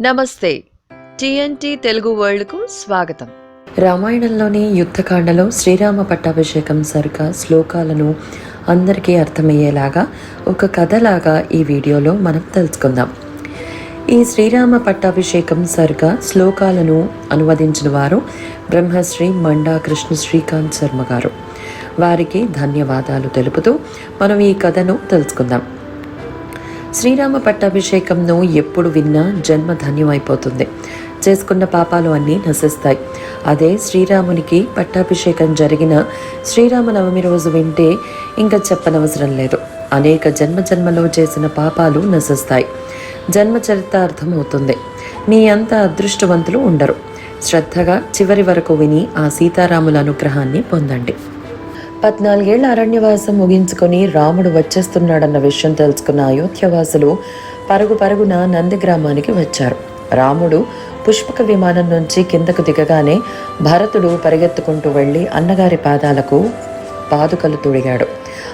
నమస్తే. టీఎన్టీ తెలుగు వరల్డ్కు స్వాగతం. రామాయణంలోని యుద్ధకాండలో శ్రీరామ పట్టాభిషేకం సరిగా శ్లోకాలను అందరికీ అర్థమయ్యేలాగా ఒక కథలాగా ఈ వీడియోలో మనం తెలుసుకుందాం. ఈ శ్రీరామ పట్టాభిషేకం సరిగా శ్లోకాలను అనువదించిన వారు బ్రహ్మశ్రీ మండా కృష్ణ శ్రీకాంత్ శర్మ గారు. వారికి ధన్యవాదాలు తెలుపుతూ మనం ఈ కథను తెలుసుకుందాం. శ్రీరామ పట్టాభిషేకంను ఎప్పుడు విన్నా జన్మ ధన్యమైపోతుంది. చేసుకున్న పాపాలు అన్నీ నశిస్తాయి. అదే శ్రీరామునికి పట్టాభిషేకం జరిగిన శ్రీరామనవమి రోజు వింటే ఇంకా చెప్పనవసరం లేదు. అనేక జన్మ జన్మలో చేసిన పాపాలు నశిస్తాయి. జన్మ చరిత్ర అవుతుంది మీ అంత అదృష్టవంతులు ఉండరు. శ్రద్ధగా చివరి వరకు విని ఆ సీతారాముల అనుగ్రహాన్ని పొందండి. పద్నాలుగేళ్ళ అరణ్యవాసం ముగించుకొని రాముడు వచ్చేస్తున్నాడన్న విషయం తెలుసుకున్న అయోధ్యవాసులు పరుగు పరుగున నంది గ్రామానికి వచ్చారు. రాముడు పుష్పక విమానం నుంచి కిందకు దిగగానే భరతుడు పరిగెత్తుకుంటూ వెళ్ళి అన్నగారి పాదాలకు పాదుకలు తొడిగాడు.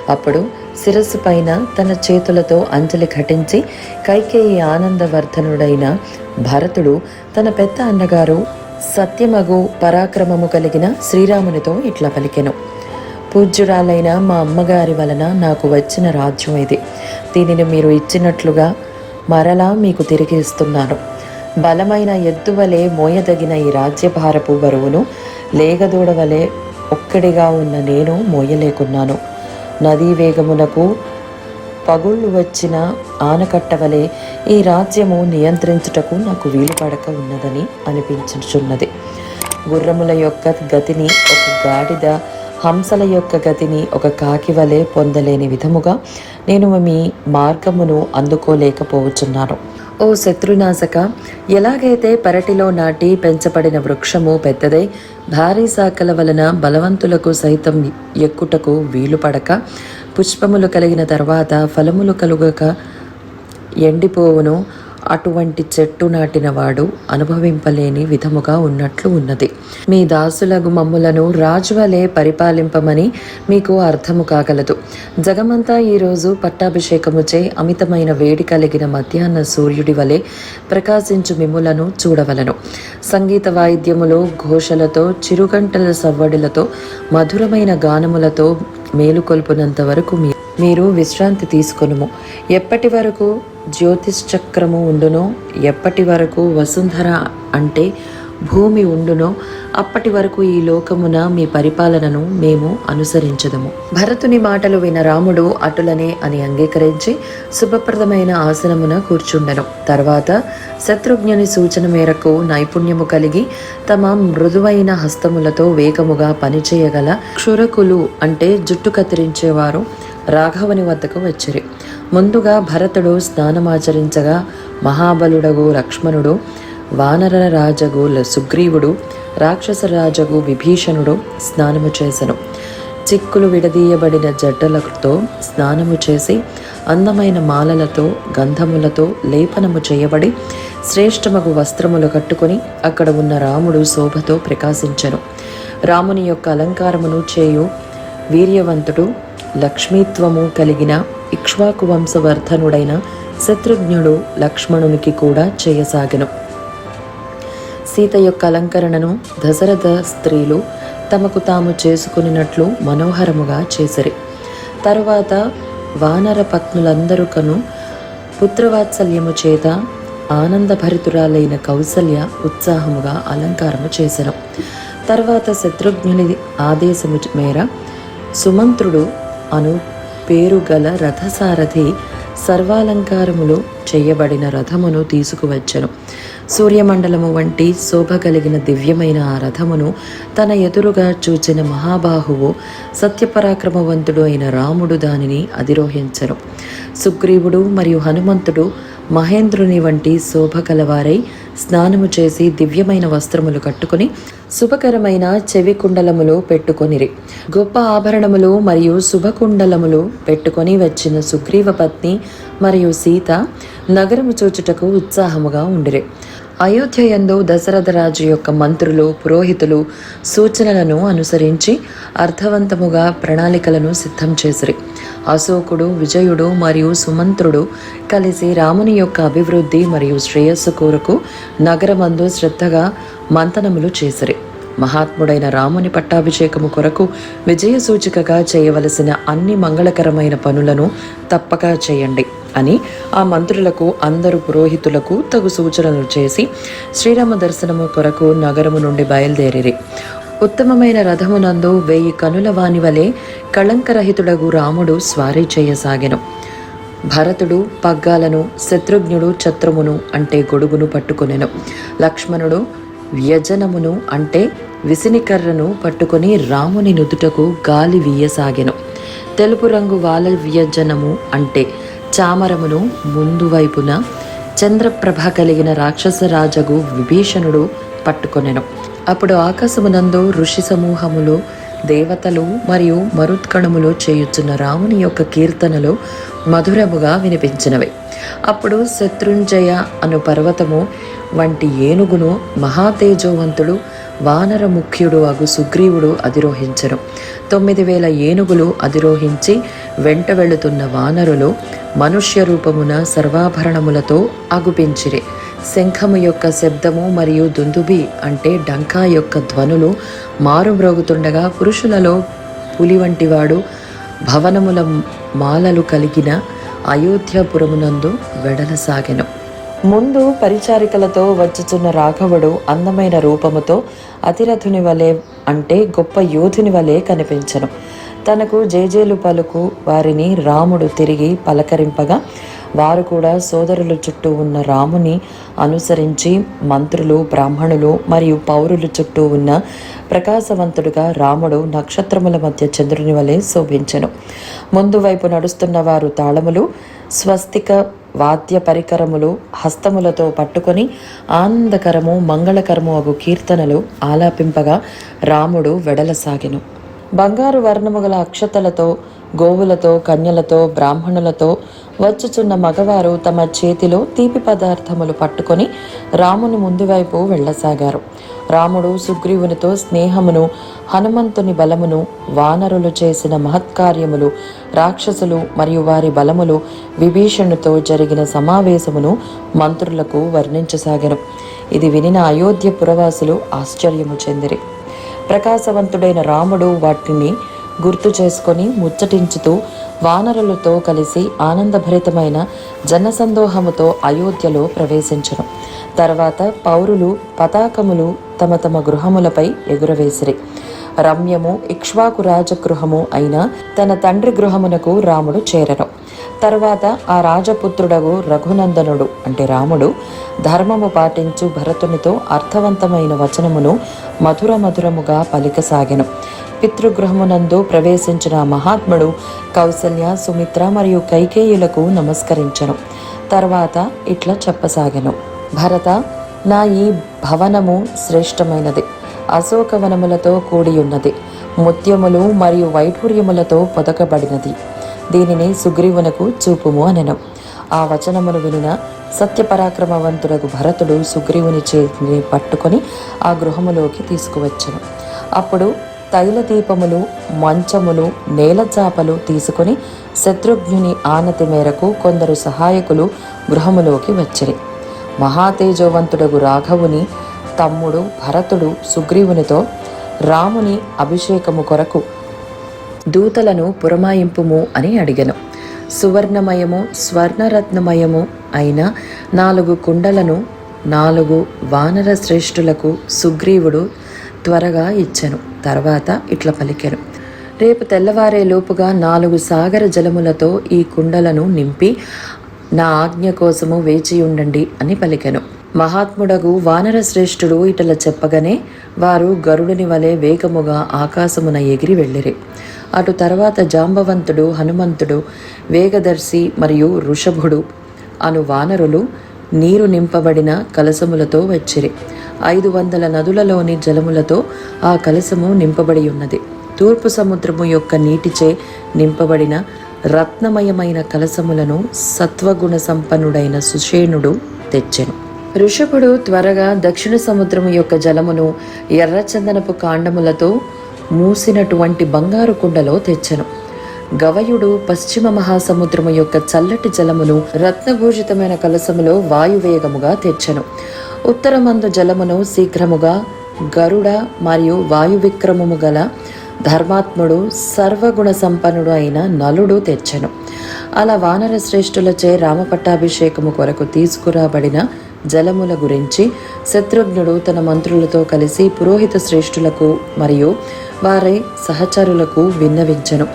అప్పుడు శిరస్సు పైన తన చేతులతో అంజలి ఘటించి కైకేయి ఆనందవర్ధనుడైన భరతుడు తన పెద్ద అన్నగారు సత్యమగు పరాక్రమము కలిగిన శ్రీరామునితో ఇట్లా పలికెను. పూజ్యురాలైన మా అమ్మగారి వలన నాకు వచ్చిన రాజ్యం ఇది. దీనిని మీరు ఇచ్చినట్లుగా మరలా మీకు తిరిగి ఇస్తున్నాను. బలమైన ఎద్దు వలె మోయదగిన ఈ రాజ్యభారపు బరువును లేగదూడ వలె ఒక్కడిగా ఉన్న నేను మోయలేకున్నాను. నదీ వేగమునకు పగుళ్ళు వచ్చిన ఆనకట్ట వలె ఈ రాజ్యము నియంత్రించుటకు నాకు వీలు పడక ఉన్నదని అనిపించుచున్నది. గుర్రముల యొక్క గతిని ఒక గాడిద హంసల యొక్క గతిని ఒక కాకి వలె పొందలేని విధముగా నేను మీ మార్గమును అందుకోలేకపోవచ్చున్నాను. ఓ శత్రునాశక ఎలాగైతే పెరటిలో నాటి పెంచబడిన వృక్షము పెద్దదై భారీ శాఖల వలన బలవంతులకు సైతం ఎక్కుటకు వీలు పడక పుష్పములు కలిగిన తర్వాత ఫలములు కలుగక ఎండిపోవును. అటువంటి చెట్టు నాటినవాడు అనుభవింపలేని విధముగా ఉన్నట్లు ఉన్నది. మీ దాసులకు మమ్ములను రాజువలే పరిపాలింపమని మీకు అర్థము కాగలదు. జగమంతా ఈరోజు పట్టాభిషేకముచే అమితమైన వేడి కలిగిన మధ్యాహ్న సూర్యుడి వలె ప్రకాశించు మిమ్ములను చూడవలను. సంగీత వాయిద్యములో ఘోషలతో చిరుగంటల సవ్వడులతో మధురమైన గానములతో మేలుకొల్పునంత వరకు మీ మీరు విశ్రాంతి తీసుకొనుము. ఎప్పటి వరకు జ్యోతిశ్చక్రము ఉండునో ఎప్పటి వరకు వసుంధర అంటే భూమి ఉండునో అప్పటి వరకు ఈ లోకమున మీ పరిపాలనను మేము అనుసరించదము. భరతుని మాటలు విన రాముడు అటులనే అని అంగీకరించి శుభప్రదమైన ఆసనమున కూర్చుండెను. తర్వాత శత్రుఘ్నుని సూచన మేరకు నైపుణ్యము కలిగి తమ మృదువైన హస్తములతో వేగముగా పనిచేయగల క్షురకులు అంటే జుట్టు కత్తిరించేవారు రాఘవుని వద్దకు వచ్చిరి. ముందుగా భరతుడు స్నానమాచరించగా మహాబలుడగు లక్ష్మణుడు వానర రాజగు ల- సుగ్రీవుడు రాక్షస రాజగు విభీషణుడు స్నానము చేసెను. చిక్కులు విడదీయబడిన జడ్డలతో స్నానము చేసి అందమైన మాలలతో గంధములతో లేపనము చేయబడి శ్రేష్టమగు వస్త్రములు కట్టుకొని అక్కడ ఉన్న రాముడు శోభతో ప్రకాశించెను. రాముని యొక్క అలంకారమును చేయు వీర్యవంతుడు లక్ష్మీత్వము కలిగిన ఇక్ష్వాకు వంశవర్ధనుడైన శత్రుఘ్నుడు లక్ష్మణునికి కూడా చేయసాగెను. సీత యొక్క అలంకరణను దశరథ స్త్రీలు తమకు తాము చేసుకునినట్లు మనోహరముగా చేసిరి. తరువాత వానర పత్నులందరుకను పుత్రవాత్సల్యము చేత ఆనందభరితురాలైన కౌసల్య ఉత్సాహముగా అలంకారము చేసెను. తర్వాత శత్రుఘ్నుని ఆదేశము మేర సుమంత్రుడు అను పేరు గల రథసారథి సర్వాలంకారములు చేయబడిన రథమును తీసుకువచ్చెను. సూర్యమండలము వంటి శోభ కలిగిన దివ్యమైన ఆ రథమును తన ఎదురుగా చూచిన మహాబాహువు సత్యపరాక్రమవంతుడు అయిన రాముడు దానిని అధిరోహించరు. సుగ్రీవుడు మరియు హనుమంతుడు మహేంద్రుని వంటి శోభ కలవారై స్నానము చేసి దివ్యమైన వస్త్రములు కట్టుకుని శుభకరమైన చెవి కుండలములు పెట్టుకొనిరి. గొప్ప ఆభరణములు మరియు శుభకుండలములు పెట్టుకొని వచ్చిన సుగ్రీవ పత్ని మరియు సీత నగరము చూచుటకు ఉత్సాహముగా ఉండిరి. అయోధ్య యందు యొక్క మంత్రులు పురోహితులు సూచనలను అనుసరించి అర్థవంతముగా ప్రణాళికలను సిద్ధం చేసిరి. అశోకుడు విజయుడు మరియు సుమంత్రుడు కలిసి రాముని యొక్క అభివృద్ధి మరియు శ్రేయస్సు కోరకు నగరమందు శ్రద్ధగా మంతనములు చేసిరి. మహాత్ముడైన రాముని పట్టాభిషేకము కొరకు విజయ సూచికగా చేయవలసిన అన్ని మంగళకరమైన పనులను తప్పక చేయండి అని ఆ మంత్రులకు అందరు పురోహితులకు తగు సూచనలు చేసి శ్రీరామ దర్శనము కొరకు నగరము నుండి బయలుదేరిరి. ఉత్తమమైన రథమునందు వెయ్యి కనుల వాని వలె కళంకరహితుడగు రాముడు స్వారీ చేయసాగెను. భరతుడు పగ్గాలను శత్రుఘ్నుడు చత్రమును అంటే గొడుగును పట్టుకొనెను. లక్ష్మణుడు వ్యజనమును అంటే విసినికర్రను పట్టుకొని రాముని నుదుటకు గాలి వీయసాగెను. తెలుపు రంగు వాల వ్యజనము అంటే చామరమును ముందు వైపున చంద్రప్రభ కలిగిన రాక్షసరాజగు విభీషణుడు పట్టుకొనెను. అప్పుడు ఆకాశమునందు ఋషి సమూహములు దేవతలు మరియు మరుత్కణములు చేయుచున్న రాముని యొక్క కీర్తనలో మధురముగా వినిపించినవి. అప్పుడు శత్రుంజయ అను పర్వతము వంటి ఏనుగును మహాతేజోవంతుడు వానర ముఖ్యుడు అగు సుగ్రీవుడు అధిరోహించరు తొమ్మిది వేల ఏనుగులు అధిరోహించి వెంట వెళుతున్న వానరులు మనుష్య రూపమున సర్వాభరణములతో అగుపించిరి. శంఖము యొక్క శబ్దము మరియు దుందుబి అంటే డంకా యొక్క ధ్వనులు మారుమ్రోగుతుండగా పురుషులలో పులి వంటివాడు భవనముల మాలలు కలిగిన అయోధ్యపురమునందు వెడలసాగెను. ముందు పరిచారికలతో వచ్చుచున్న రాఘవుడు అందమైన రూపముతో అతిరథుని వలె అంటే గొప్ప యోధుని వలె కనిపించను. తనకు జేజేలు పలుకు వారిని రాముడు తిరిగి పలకరింపగా వారు కూడా సోదరుల చుట్టూ ఉన్న రాముని అనుసరించి మంత్రులు బ్రాహ్మణులు మరియు పౌరుల చుట్టూ ఉన్న ప్రకాశవంతుడుగా రాముడు నక్షత్రముల మధ్య చంద్రుని వలె శోభించెను. ముందు వైపు నడుస్తున్న వారు తాళములు స్వస్తిక వాద్య పరికరములు హస్తములతో పట్టుకొని ఆనందకరము మంగళకరము అగు కీర్తనలు ఆలాపింపగా రాముడు వెడలసాగెను. బంగారు వర్ణము గల అక్షతలతో గోవులతో కన్యలతో బ్రాహ్మణులతో వచ్చుచున్న మగవారు తమ చేతిలో తీపి పదార్థములు పట్టుకొని రాముని ముందువైపు వెళ్ళసాగారు. రాముడు సుగ్రీవునితో స్నేహమును హనుమంతుని బలమును వానరులు చేసిన మహత్కార్యములు రాక్షసులు మరియు వారి బలములు విభీషణుతో జరిగిన సమావేశమును మంత్రులకు వర్ణించసాగను. ఇది వినిన అయోధ్య పురవాసులు ఆశ్చర్యము చెందిరి. ప్రకాశవంతుడైన రాముడు వాటిని గుర్తు చేసుకొని ముచ్చటించుతూ వానరులతో కలిసి ఆనందభరితమైన జనసందోహముతో అయోధ్యలో ప్రవేశించను. తర్వాత పౌరులు పతాకములు తమ తమ గృహములపై ఎగురవేసిరి. రమ్యము ఇక్ష్వాకు రాజగృహము అయిన తన తండ్రి గృహమునకు రాముడు చేరను. తర్వాత ఆ రాజపుత్రుడగు రఘునందనుడు అంటే రాముడు ధర్మము పాటించు భరతునితో అర్థవంతమైన వచనమును మధుర మధురముగా పలికసాగెను. పితృగృహమునందు ప్రవేశించిన మహాత్ముడు కౌసల్య సుమిత్ర మరియు కైకేయులకు నమస్కరించను. తర్వాత ఇట్లా చెప్పసాగెను. భరత నా ఈ భవనము శ్రేష్టమైనది. అశోకవనములతో కూడి ఉన్నది ముత్యములు మరియు వైఢూర్యములతో పొదకబడినది. దీనిని సుగ్రీవునకు చూపుము అనెను. ఆ వచనమును వినిన సత్యపరాక్రమవంతులకు భరతుడు సుగ్రీవుని చేతిని పట్టుకొని ఆ గృహములోకి తీసుకువచ్చను. అప్పుడు తైల దీపములు మంచములు నేలచాపలు తీసుకొని శత్రుఘ్నుని ఆనతి మేరకు కొందరు సహాయకులు గృహములోకి వచ్చిరి మహాతేజవంతుడగు రాఘవుని తమ్ముడు భరతుడు సుగ్రీవునితో రాముని అభిషేకము కొరకు దూతలను పురమాయింపుము అని అడిగను. సువర్ణమయము స్వర్ణరత్నమయము అయిన నాలుగు కుండలను నాలుగు వానర శ్రేష్ఠులకు సుగ్రీవుడు త్వరగా ఇచ్చెను. తర్వాత ఇట్ల పలికెను. రేపు తెల్లవారే లోపుగా నాలుగు సాగర జలములతో ఈ కుండలను నింపి నా ఆజ్ఞ కోసము వేచి ఉండండి అని పలికెను. మహాత్ముడగు వానర శ్రేష్ఠుడు ఇటల చెప్పగానే వారు గరుడుని వలె వేగముగా ఆకాశమున ఎగిరి వెళ్ళిరి. అటు తర్వాత జాంబవంతుడు హనుమంతుడు వేగదర్శి మరియు వృషభుడు అను వానరులు నీరు నింపబడిన కలసములతో వచ్చిరి. ఐదు వందల నదులలోని జలములతో ఆ కలసము నింపబడి ఉన్నది. తూర్పు సముద్రము యొక్క నీటిచే నింపబడిన రత్నమయమైన కలసములను సత్వగుణ సంపన్నుడైన సుషేణుడు తెచ్చెను. ఋషభుడు త్వరగా దక్షిణ సముద్రము యొక్క జలమును ఎర్రచందనపు కాండములతో మూసినటువంటి బంగారు కుండలో తెచ్చెను. గవయుడు పశ్చిమ మహాసముద్రము యొక్క చల్లటి జలమును రత్నభూషితమైన కలసములో వాయువేగముగా తెచ్చెను. ఉత్తరమందు జలమును శీఘ్రముగా గరుడ మరియు వాయువిక్రమము గల ధర్మాత్ముడు సర్వగుణ సంపన్నుడు అయిన నలుడు తెచ్చెను. అలా వానర శ్రేష్ఠులచే రామపట్టాభిషేకము కొరకు తీసుకురాబడిన జలముల గురించి శత్రుఘ్నుడు తన మంత్రులతో కలిసి పురోహిత శ్రేష్ఠులకు మరియు వారి సహచరులకు విన్నవించెను.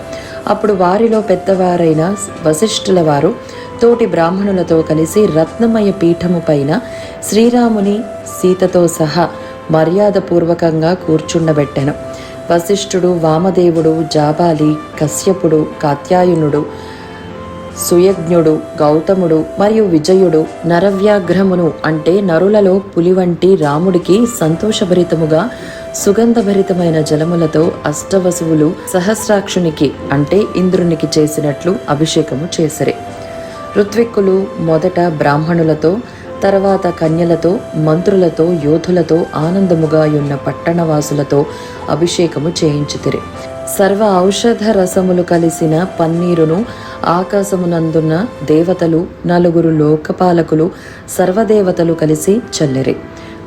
అప్పుడు వారిలో పెద్దవారైన వశిష్ఠుల వారు తోటి బ్రాహ్మణులతో కలిసి రత్నమయ పీఠము పైన శ్రీరాముని సీతతో సహా మర్యాదపూర్వకంగా కూర్చుండబెట్టెను. వశిష్ఠుడు వామదేవుడు జాబాలి కశ్యపుడు కాత్యాయనుడు సుయజ్ఞుడు గౌతముడు మరియు విజయుడు నరవ్యాఘ్రమును అంటే నరులలో పులి వంటి రాముడికి సంతోషభరితముగా సుగంధభరితమైన జలములతో అష్టవసువులు సహస్రాక్షునికి అంటే ఇంద్రునికి చేసినట్లు అభిషేకము చేసరి. ఋత్విక్కులు మొదట బ్రాహ్మణులతో తర్వాత కన్యలతో మంత్రులతో యోధులతో ఆనందముగా ఉన్న పట్టణవాసులతో అభిషేకము చేయించుతిరి. సర్వ ఔషధ రసములు కలిసిన పన్నీరును ఆకాశమునందున్న దేవతలు నలుగురు లోకపాలకులు సర్వదేవతలు కలిసి చల్లిరి.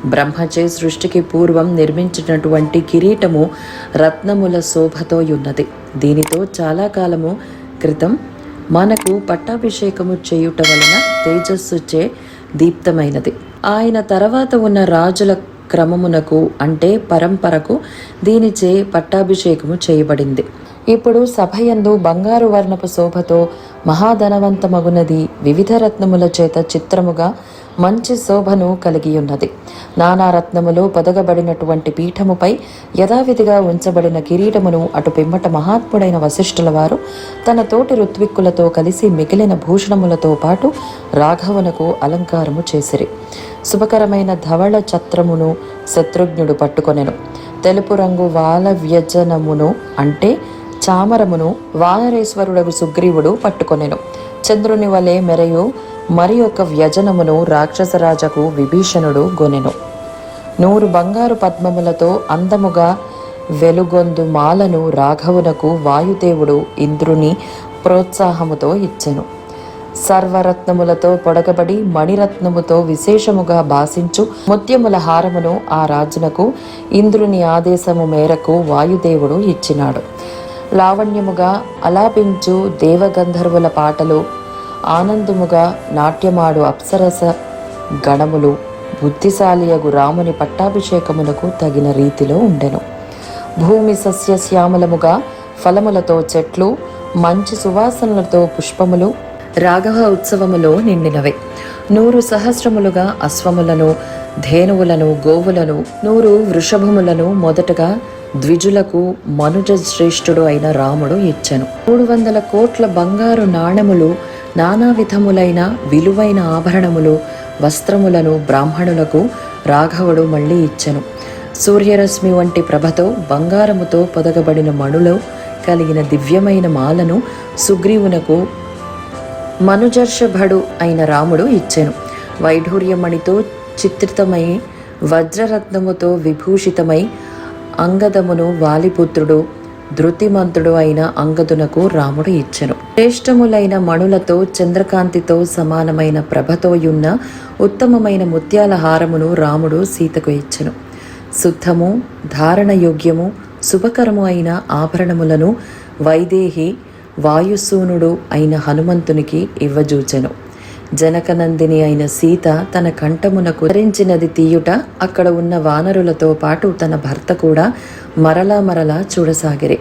బ్రహ్మచే సృష్టికి పూర్వం నిర్మించినటువంటి కిరీటము రత్నముల శోభతో ఉన్నది దీనితో చాలా కాలము క్రితం మనకు పట్టాభిషేకము చేయుట వలన తేజస్సుచే దీప్తమైనది. ఆయన తర్వాత ఉన్న రాజుల క్రమమునకు అంటే పరంపరకు దీనిచే పట్టాభిషేకము చేయబడింది. ఇప్పుడు సభయందు బంగారు వర్ణపు శోభతో మహాధనవంతమగునది వివిధ రత్నముల చేత చిత్రముగా మంచి శోభను కలిగి ఉన్నది పదగబడినటువంటి పొదగబడినటువంటి పీఠముపై యథావిధిగా ఉంచబడిన కిరీటమును అటు పిమ్మట మహాత్ముడైన వశిష్ఠుల వారు తన తోటి ఋత్విక్కులతో కలిసి మిగిలిన భూషణములతో పాటు రాఘవునకు అలంకారము చేసిరి. శుభకరమైన ధవళ ఛత్రమును శత్రుఘ్నుడు పట్టుకొనెను. తెలుపు రంగు వాల వ్యజనమును అంటే చామరమును వానరేశ్వరుడగు సుగ్రీవుడు పట్టుకొనెను. చంద్రుని వలె మెరయు మరి ఒక వ్యజనమును రాక్షసరాజకు విభీషణుడు గొనెను. నూరు బంగారు పద్మములతో అందముగా వెలుగొందు మాలను రాఘవునకు వాయుదేవుడు ఇంద్రుని ప్రోత్సాహముతో ఇచ్చెను. సర్వరత్నములతో పొడగబడి మణిరత్నముతో విశేషముగా భాసించు ముత్యముల హారమును ఆ రాజునకు ఇంద్రుని ఆదేశము మేరకు వాయుదేవుడు ఇచ్చినాడు. లావణ్యముగా అలాపించు దేవగంధర్వుల పాటలు ఆనందముగా నాట్యమాడు అప్సరస గణములు బుద్ధిశాలియగు రాముని పట్టాభిషేకమునకు తగిన రీతిలో ఉండెను. భూమి సస్యశ్యామలముగా ఫలములతో చెట్లు మంచి సువాసనలతో పుష్పములు రాఘవ ఉత్సవములో నిండినవే. నూరు సహస్రములుగా అశ్వములను ధేనువులను గోవులను నూరు వృషభములను మొదటగా ద్విజులకు మనుజ శ్రేష్ఠుడు అయిన రాముడు ఇచ్చెను. మూడు వందల కోట్ల బంగారు నాణెములు నానా విధములైన విలువైన ఆభరణములు వస్త్రములను బ్రాహ్మణులకు రాఘవుడు మళ్ళీ ఇచ్చెను. సూర్యరశ్మి వంటి ప్రభతో బంగారముతో పొదగబడిన మణులో కలిగిన దివ్యమైన మాలను సుగ్రీవునకు మనుజర్షభడు అయిన రాముడు ఇచ్చెను. వైఢూర్యమణితో చిత్రితమై వజ్రరత్నముతో విభూషితమై అంగదమును వాలిపుత్రుడు ధృతిమంతుడు అయిన అంగదునకు రాముడు ఇచ్చెను. శ్రేష్టములైన మణులతో చంద్రకాంతితో సమానమైన ప్రభతోయున్న ఉత్తమమైన ముత్యాల హారమును రాముడు సీతకు ఇచ్చెను. శుద్ధము ధారణయోగ్యము శుభకరము అయిన ఆభరణములను వైదేహి వాయుసూనుడు అయిన హనుమంతునికి ఇవ్వజూచెను. జనకనందిని అయిన సీత తన కంఠమునకు ధరించినది తీయుట అక్కడ ఉన్న వానరులతో పాటు తన భర్త కూడా మరలా మరలా చూడసాగిరి.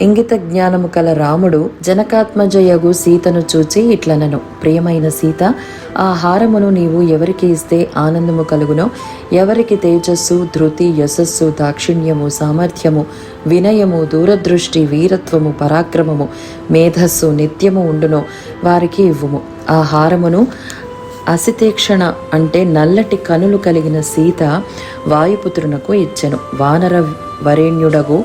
ఇంగిత జ్ఞానము కల రాముడు జనకాత్మజయగు సీతను చూచి ఇట్లనను ప్రియమైన సీత ఆ హారమును నీవు ఎవరికి ఇస్తే ఆనందము కలుగునో? ఎవరికి తేజస్సు ధృతి యశస్సు దాక్షిణ్యము సామర్థ్యము వినయము దూరదృష్టి వీరత్వము పరాక్రమము మేధస్సు నిత్యము ఉండునో వారికి ఇవ్వుము. ఆ హారమును అసితేక్షణ అంటే నల్లటి కనులు కలిగిన సీత వాయుపుత్రునకు ఇచ్చెను. వానర వరేణ్యుడగు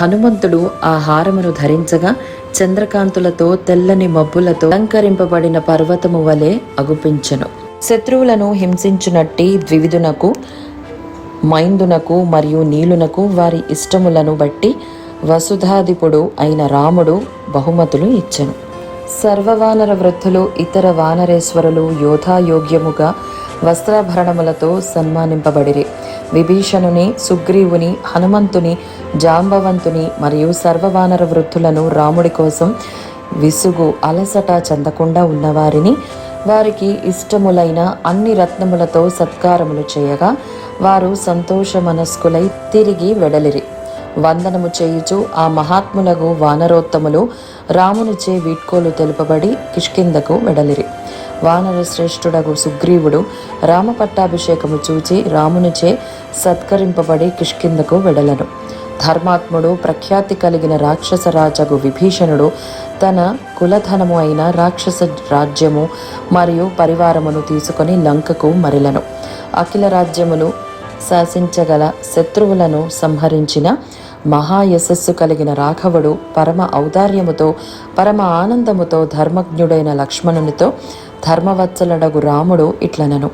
హనుమంతుడు ఆ హారమును ధరించగా చంద్రకాంతులతో తెల్లని మబ్బులతో అలంకరింపబడిన పర్వతము వలె అగుపించెను. శత్రువులను హింసించునట్టి ద్వివిధునకు మైందునకు మరియు నీలునకు వారి ఇష్టములను బట్టి వసుధాధిపుడు అయిన రాముడు బహుమతులు ఇచ్చెను. సర్వవానర వృద్ధులు ఇతర వానరేశ్వరులు యోధాయోగ్యముగా వస్త్రాభరణములతో సన్మానింపబడిరి. విభీషణుని సుగ్రీవుని హనుమంతుని జాంబవంతుని మరియు సర్వవానర వృద్ధులను రాముడి కోసం విసుగు అలసట చెందకుండా ఉన్నవారిని వారికి ఇష్టములైన అన్ని రత్నములతో సత్కారములు చేయగా వారు సంతోష మనస్కులై తిరిగి వెడలిరి. వందనము చేయుచు ఆ మహాత్ములకు వానరోత్తములు రామునిచే వీడ్కోలు తెలుపబడి కిష్కిందకు వెడలిరి వానర శ్రేష్ఠుడగు సుగ్రీవుడు రామ పట్టాభిషేకము చూచి రామునిచే సత్కరింపబడి కిష్కిందకు వెడలను. ధర్మాత్ముడు ప్రఖ్యాతి కలిగిన రాక్షస రాజగు విభీషణుడు తన కులధనము అయిన రాక్షస రాజ్యము మరియు పరివారమును తీసుకొని లంకకు మరిలను. అఖిల రాజ్యములు శాసించగల శత్రువులను సంహరించిన మహాయశస్సు కలిగిన రాఘవుడు పరమ ఔదార్యముతో పరమ ఆనందముతో ధర్మజ్ఞుడైన లక్ష్మణునితో ధర్మవత్సలడగు రాముడు ఇట్లనను.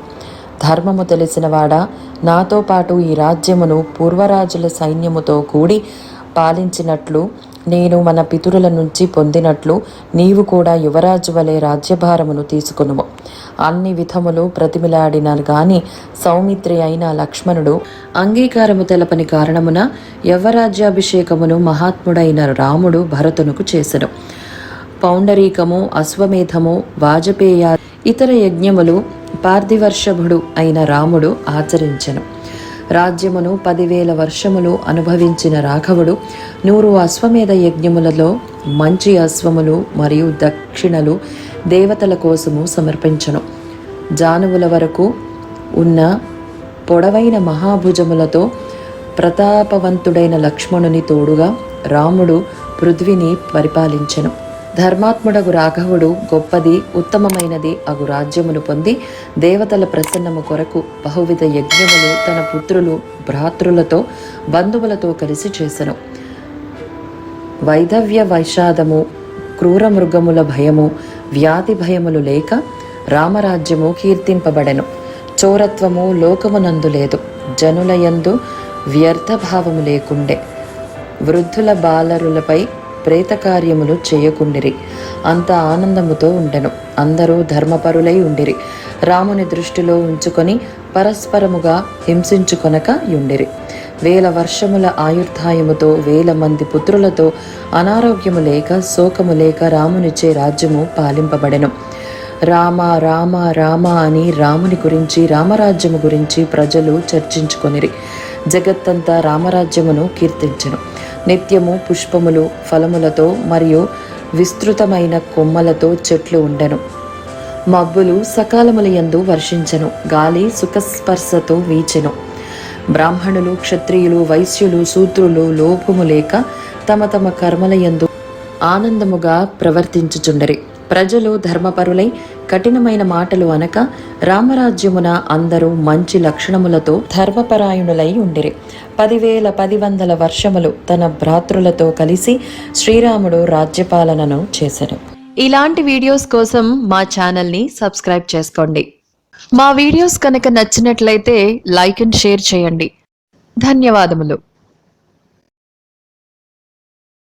ధర్మము తెలిసినవాడా? నాతో పాటు ఈ రాజ్యమును పూర్వరాజుల సైన్యముతో కూడి పాలించినట్లు నేను మన పితురుల నుంచి పొందినట్లు నీవు కూడా యువరాజు వలె రాజ్యభారమును తీసుకునుము. అన్ని విధములు ప్రతిమిలాడినారు గాని సౌమిత్రి అయిన లక్ష్మణుడు అంగీకారము తెలపని కారణమున యవరాజ్యాభిషేకమును మహాత్ముడైన రాముడు భరతునకు చేసెను. పౌండరీకము అశ్వమేధము వాజపేయ ఇతర యజ్ఞములు పార్థివర్షభుడు అయిన రాముడు ఆచరించెను. రాజ్యమును పదివేల వర్షములు అనుభవించిన రాఘవుడు నూరు అశ్వమేధ యజ్ఞములలో మంచి అశ్వములు మరియు దక్షిణలు దేవతల కోసము సమర్పించను. జానువుల వరకు ఉన్న పొడవైన మహాభుజములతో ప్రతాపవంతుడైన లక్ష్మణుని తోడుగా రాముడు పృథ్విని పరిపాలించెను. ధర్మాత్ముడగు రాఘవుడు గొప్పది ఉత్తమమైనది అగు రాజ్యమును పొంది దేవతల ప్రసన్నము కొరకు బహువిధ యజ్ఞములు తన పుత్రులు భ్రాతృలతో బంధువులతో కలిసి చేసెను. వైధవ్య వైషాదము క్రూర మృగముల భయము వ్యాధి భయములు లేక రామరాజ్యము కీర్తింపబడెను. చోరత్వము లోకమునందు లేదు. జనులయందు వ్యర్థభావము లేకుండే. వృద్ధుల బాలరులపై ప్రేతకార్యములు చేయకుండిరి. అంత ఆనందముతో ఉండెను. అందరూ ధర్మపరులై ఉండిరి. రాముని దృష్టిలో ఉంచుకొని పరస్పరముగా హింసించుకొనక యుండిరి. వేల వర్షముల ఆయుర్ధాయముతో వేల మంది పుత్రులతో అనారోగ్యము లేక శోకము లేక రామునిచ్చే రాజ్యము పాలింపబడెను. రామ రామ రామ అని రాముని గురించి రామరాజ్యము గురించి ప్రజలు చర్చించుకొనిరి. జగత్తంతా రామరాజ్యమును కీర్తించెను. నిత్యము పుష్పములు ఫలములతో మరియు విస్తృతమైన కొమ్మలతో చెట్లు ఉండెను. మబ్బులు సకాలములయందు వర్షించెను. గాలి సుఖస్పర్శతో వీచెను. బ్రాహ్మణులు క్షత్రియులు వైశ్యులు శూద్రులు లోపము లేక తమ తమ కర్మలయందు ఆనందముగా ప్రవర్తించుచుండరి. ప్రజలు ధర్మపరులై కఠినమైన మాటలు అనక రామరాజ్యమున అందరూ మంచి లక్షణములతో ధర్మపరాయణులై ఉండిరి. పదివేల పది వందల వర్షములు తన భ్రాతృలతో కలిసి శ్రీరాముడు రాజ్యపాలనను చేశారు. ఇలాంటి వీడియోస్ కోసం మా ఛానల్ని సబ్స్క్రైబ్ చేసుకోండి. మా వీడియోస్ కనుక నచ్చినట్లయితే లైక్ అండ్ షేర్ చేయండి. ధన్యవాదములు.